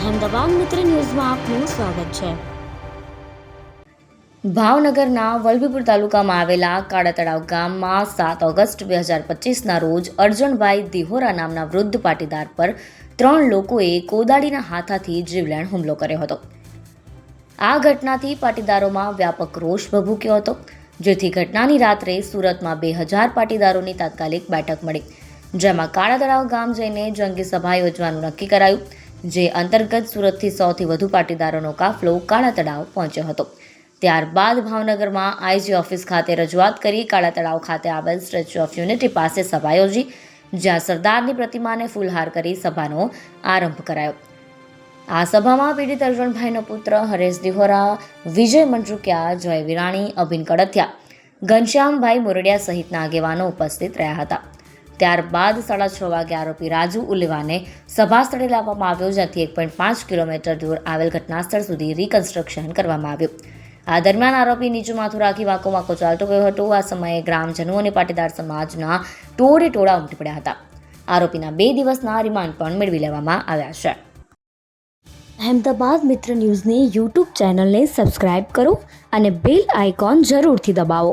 અહેમદાબાદ મિત્ર ન્યૂઝમાં આપનું સ્વાગત છે. ભાવનગરના વલભીપુર તાલુકામાં આવેલા કાળા તળાવ ગામમાં સાત ઓગસ્ટ બે હજાર પચીસના રોજ અર્જુનભાઈ દિહોરા નામના વૃદ્ધ પાટીદાર પર ત્રણ લોકોએ કોદાળીના હાથાથી જીવલેણ હુમલો કર્યો હતો. આ ઘટનાથી પાટીદારોમાં વ્યાપક રોષ ભભૂક્યો હતો, જેથી ઘટનાની રાત્રે સુરતમાં બે હજાર પાટીદારોની તાત્કાલિક બેઠક મળી. જેમાં કાળા તળાવ ગામ જઈને જંગી સભા યોજવાનું નક્કી કરાયું. જે અંતર્ગત સુરતથી સૌથી વધુ પાટીદારોનો કાફલો કાળા તળાવ પહોંચ્યો હતો. ત્યારબાદ ભાવનગરમાં આઈજી ઓફિસ ખાતે રજૂઆત કરી કાળા તળાવ ખાતે આવેલ સ્ટેચ્યુ ઓફ યુનિટી પાસે સભા યોજી, જ્યાં સરદારની પ્રતિમાને ફૂલહાર કરી સભાનો આરંભ કરાયો. આ સભામાં પીડિત અર્જુનભાઈનો પુત્ર હરેશ દિહોરા, વિજય મંજુકિયા, જય વિરાણી અભિન કડથિયા, ઘનશ્યામભાઈ મુરડિયા સહિતના આગેવાનો ઉપસ્થિત રહ્યા હતા. ત્યારબાદ સાડા છ વાગે આરોપી રાજુ ઉલેવાને સભા સ્થળે લાવવામાં આવ્યો, જ્યાંથી એક પોઈન્ટ પાંચ કિલોમીટર દૂર આવેલ ઘટનાસ્થળ સુધી રિકન્સ્ટ્રક્શન કરવામાં આવ્યું. આ દરમિયાન આરોપી નીચું માથું રાખી વાંકો વાંકો ચાલતો ગયો હતો. આ સમયે ગ્રામજનો અને પાટીદાર સમાજના ટોળે ટોળા ઉમટી પડ્યા હતા. આરોપીના બે દિવસના રિમાન્ડ પણ મેળવી લેવામાં આવ્યા છે. અહેમદાબાદ મિત્ર ન્યૂઝની યુટ્યુબ ચેનલને સબસ્ક્રાઇબ કરો અને બેલ આઇકોન જરૂરથી દબાવો.